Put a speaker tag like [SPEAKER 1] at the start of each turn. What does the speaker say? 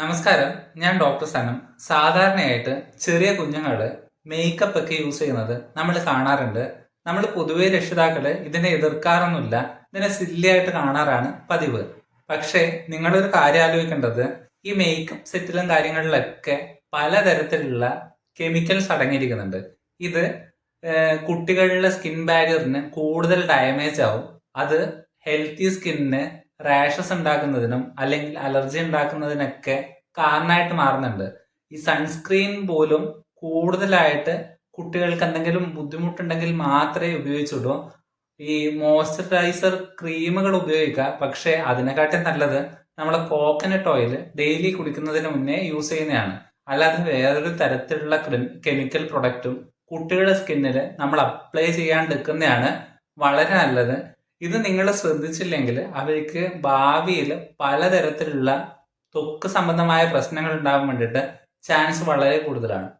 [SPEAKER 1] നമസ്കാരം. ഞാൻ ഡോക്ടർ സനം. സാധാരണയായിട്ട് ചെറിയ കുഞ്ഞുങ്ങൾ മേക്കപ്പ് ഒക്കെ യൂസ് ചെയ്യുന്നത് നമ്മൾ കാണാറുണ്ട്. നമ്മൾ പൊതുവെ രക്ഷിതാക്കൾ ഇതിനെ എതിർക്കാറൊന്നുമില്ല. ഇതിനെ സില്ലിയായിട്ട് കാണാറാണ് പതിവ്. പക്ഷേ നിങ്ങളൊരു കാര്യം ആലോചിക്കേണ്ടത് ഈ മേക്കപ്പ് സെറ്റിലും കാര്യങ്ങളിലൊക്കെ പലതരത്തിലുള്ള കെമിക്കൽസ് അടങ്ങിയിരിക്കുന്നുണ്ട്. ഇത് കുട്ടികളുടെ സ്കിൻ ബാരിയറിന് കൂടുതൽ ഡാമേജ് ആവും. അത് ഹെൽത്തി സ്കിന്നിന് റാഷസ് ഉണ്ടാക്കുന്നതിനും അല്ലെങ്കിൽ അലർജി ഉണ്ടാക്കുന്നതിനൊക്കെ കാരണമായിട്ട് മാറുന്നുണ്ട്. ഈ സൺസ്ക്രീൻ പോലും കൂടുതലായിട്ട് കുട്ടികൾക്ക് എന്തെങ്കിലും ബുദ്ധിമുട്ടുണ്ടെങ്കിൽ മാത്രമേ ഉപയോഗിച്ചുള്ളൂ. ഈ മോയ്സ്ചറൈസർ ക്രീമുകൾ ഉപയോഗിക്കുക. പക്ഷേ അതിനെക്കാട്ടും നല്ലത് നമ്മൾ കോക്കനട്ട് ഓയിൽ ഡെയിലി കുടിക്കുന്നതിന് മുന്നേ യൂസ് ചെയ്യുന്നതാണ്. അല്ലാതെ വേറൊരു തരത്തിലുള്ള കെമിക്കൽ പ്രൊഡക്റ്റും കുട്ടികളുടെ സ്കിന്നിൽ നമ്മൾ അപ്ലൈ ചെയ്യാണ്ടിരിക്കുന്നതാണ് വളരെ നല്ലത്. ഇത് നിങ്ങൾ ശ്രദ്ധിച്ചില്ലെങ്കിൽ അവർക്ക് ഭാവിയിൽ പലതരത്തിലുള്ള ത്വക്ക് സംബന്ധമായ പ്രശ്നങ്ങൾ ഉണ്ടാകാൻ വേണ്ടിയിട്ട് ചാൻസ് വളരെ കൂടുതലാണ്.